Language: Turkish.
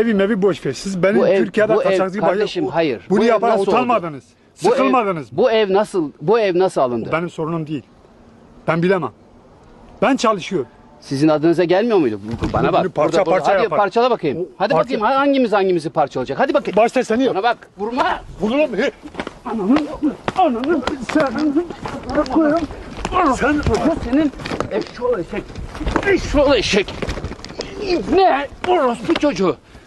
Evi boş ver. Siz benim Bu ev- Türkiye'de bu ev- kaçakçı kardeşim, başı- hayır. Bunu Bu yapan utanmadınız. Bu Sıkılmadınız. Ev, bu ev nasıl bu ev nasıl alındı? Benim sorunum değil. Ben bilemem. Ben çalışıyorum. Sizin adınıza gelmiyor muydu? Bana bak. Bunu parça Burada- burada- parça Hadi yapar. parçala bakayım. O Hadi parça- bakayım hangimiz hangimizi parçalayacak. Hadi bakayım. Başta seni. Bana bak. Vurma. Vururum. He. Ananın, ananın, senin, koyarım. Sen, senin eşşoğlu eşek. Eşşoğlu eşek. Ne? Orospu çocuğu.